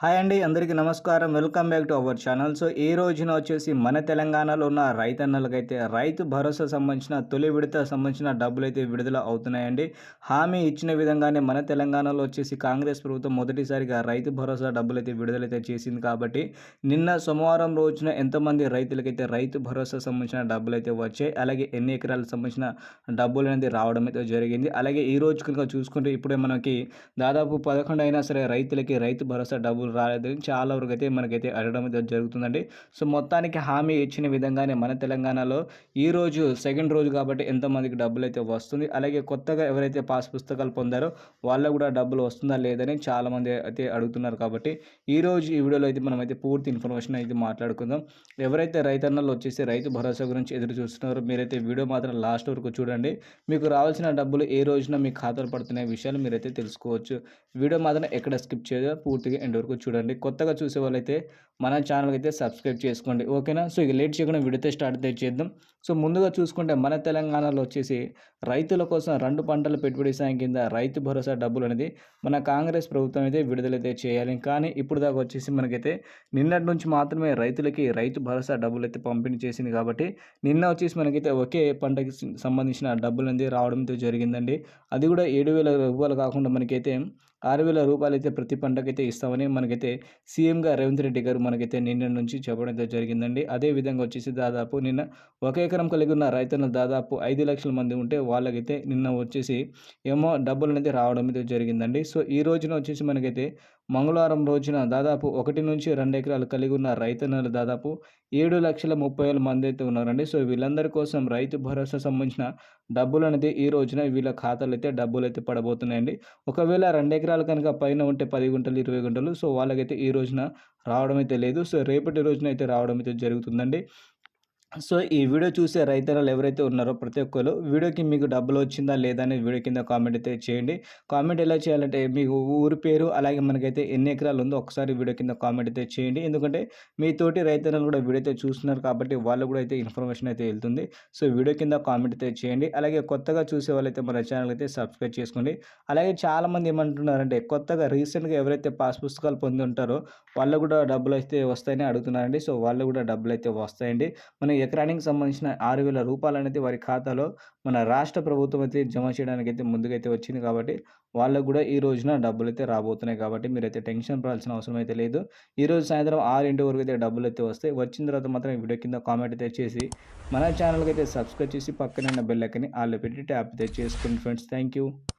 Hi అండి అందరికీ నమస్కారం. Welcome back to our channel. So ఈ రోజున వచ్చేసి మన తెలంగాణలో ఉన్న రైతన్నలకైతే రైతు భరోసా సంబంధించిన తొలి విడత సంబంధించిన డబ్బులు అయితే విడుదల అవుతున్నాయండి. హామీ ఇచ్చిన విధంగానే మన తెలంగాణలో వచ్చేసి కాంగ్రెస్ ప్రభుత్వం మొదటిసారిగా రైతు భరోసా డబ్బులు అయితే విడుదలైతే చేసింది కాబట్టి నిన్న సోమవారం రోజున ఎంతమంది రైతులకైతే రైతు భరోసా సంబంధించిన డబ్బులు అయితే వచ్చాయి. అలాగే ఎన్ని ఎకరాలకు సంబంధించిన డబ్బులు అనేది రావడం అయితే జరిగింది. అలాగే ఈ రోజు కనుక చూసుకుంటే ఇప్పుడే మనకి దాదాపు పదకొండు అయినా సరే రైతులకి రైతు భరోసా డబ్బులు డబ్బులు రాలేదని చాలా వరకు అయితే మనకైతే అడగడం జరుగుతుందండి. సో మొత్తానికి హామీ ఇచ్చిన విధంగానే మన తెలంగాణలో ఈ రోజు సెకండ్ రోజు కాబట్టి ఎంతమందికి డబ్బులు అయితే వస్తుంది. అలాగే కొత్తగా ఎవరైతే పాస్ పుస్తకాలు పొందారో వాళ్ళకు కూడా డబ్బులు వస్తుందా లేదని చాలామంది అయితే అడుగుతున్నారు కాబట్టి ఈ రోజు ఈ వీడియోలో అయితే మనం అయితే పూర్తి ఇన్ఫర్మేషన్ అయితే మాట్లాడుకుందాం. ఎవరైతే రైతన్నలు వచ్చేసి రైతు భరోసా గురించి ఎదురు చూస్తున్నారో మీరైతే వీడియో మాత్రం లాస్ట్ వరకు చూడండి. మీకు రావాల్సిన డబ్బులు ఏ రోజున మీ ఖాతాలు పడుతున్న విషయాలు మీరైతే తెలుసుకోవచ్చు. వీడియో మాత్రం ఎక్కడ స్కిప్ చేయదో పూర్తిగా ఎండ్ వరకు చూడండి. కొత్తగా చూసే వాళ్ళైతే మన ఛానల్కి అయితే సబ్స్క్రైబ్ చేసుకోండి. ఓకేనా? సో ఇక లేట్ చేయకుండా విడితే స్టార్ట్ అయితే చేద్దాం. సో ముందుగా చూసుకుంటే మన తెలంగాణలో వచ్చేసి రైతుల కోసం రెండు పంటల పెట్టుబడి సాయం కింద రైతు భరోసా డబ్బులు అనేది మన కాంగ్రెస్ ప్రభుత్వం అయితే విడుదలైతే చేయాలి. కానీ ఇప్పుడు దాకా వచ్చేసి మనకైతే నిన్నటి నుంచి మాత్రమే రైతులకి రైతు భరోసా డబ్బులు అయితే పంపిణీ చేసింది కాబట్టి నిన్న వచ్చేసి మనకైతే ఒకే పంటకి సంబంధించిన డబ్బులు అనేది రావడంతో జరిగిందండి. అది కూడా ఏడు వేల రూపాయలు కాకుండా మనకైతే ఆరు వేల రూపాయలు అయితే ప్రతి పంటకైతే ఇస్తామని మనకైతే సీఎంగా రేవంత్ రెడ్డి గారు మనకైతే నిన్న నుంచి చెప్పడం జరిగిందండి. అదే విధంగా వచ్చేసి దాదాపు నిన్న ఒక ఎకరం కలిగి ఉన్న రైతులు దాదాపు ఐదు లక్షల మంది ఉంటే వాళ్ళకైతే నిన్న వచ్చేసి ఏమో డబ్బులు అనేది రావడం అయితే జరిగిందండి. సో ఈ రోజున వచ్చేసి మనకైతే మంగళవారం రోజున దాదాపు ఒకటి నుంచి రెండు ఎకరాలు కలిగి ఉన్న రైతన్నలు దాదాపు ఏడు లక్షల ముప్పై వేల మంది అయితే ఉన్నారండి. సో వీళ్ళందరి కోసం రైతు భరోసా సంబంధించిన డబ్బులు అనేది ఈ రోజున వీళ్ళ ఖాతాలు అయితే డబ్బులు అయితే పడబోతున్నాయండి. ఒకవేళ రెండు ఎకరాలు కనుక పైన ఉంటే పది గుంటలు ఇరవై గుంటలు. సో వాళ్ళకైతే ఈ రోజున రావడం అయితే లేదు. సో రేపటి రోజున అయితే రావడం అయితే జరుగుతుందండి. సో ఈ వీడియో చూసే రైతులు ఎవరైతే ఉన్నారో ప్రతి ఒక్కరు వీడియోకి మీకు డబ్బులు వచ్చిందా లేదా అనేది వీడియో కింద కామెంట్ అయితే చేయండి. కామెంట్ ఎలా చేయాలంటే మీకు ఊరి పేరు అలాగే మనకైతే ఎన్ని ఎకరాలు ఉందో ఒకసారి వీడియో కింద కామెంట్ అయితే చేయండి. ఎందుకంటే మీ తోటి రైతులను కూడా వీడియో అయితే చూస్తున్నారు కాబట్టి వాళ్ళు కూడా అయితే ఇన్ఫర్మేషన్ అయితే వెళ్తుంది. సో వీడియో కింద కామెంట్ అయితే చేయండి. అలాగే కొత్తగా చూసే వాళ్ళైతే మన ఛానల్ అయితే సబ్స్క్రైబ్ చేసుకోండి. అలాగే చాలామంది ఏమంటున్నారంటే కొత్తగా రీసెంట్గా ఎవరైతే పాస్ పుస్తకాలు పొంది ఉంటారో వాళ్ళు కూడా డబ్బులు అయితే వస్తాయని అడుగుతున్నారండి. సో వాళ్ళు కూడా డబ్బులు అయితే వస్తాయండి. మనం ఎకరానికి సంబంధించిన ఆరు వేల రూపాయలు అనేది వారి ఖాతాలో మన రాష్ట్ర ప్రభుత్వం అయితే జమ చేయడానికి అయితే ముందుకైతే వచ్చింది కాబట్టి వాళ్ళకు కూడా ఈ రోజున డబ్బులు అయితే రాబోతున్నాయి కాబట్టి మీరైతే టెన్షన్ పడాల్సిన అవసరం అయితే లేదు. ఈ రోజు సాయంత్రం ఆరింటి వరకు అయితే డబ్బులు అయితే వస్తాయి. వచ్చిన తర్వాత మాత్రం వీడియో కింద కామెంట్ అయితే చేసి మన ఛానల్కి అయితే సబ్స్క్రైబ్ చేసి పక్కన బెల్ ఎక్కని ఆళ్ళు పెట్టి ట్యాప్ అయితే చేసుకోండి ఫ్రెండ్స్ థ్యాంక్ యూ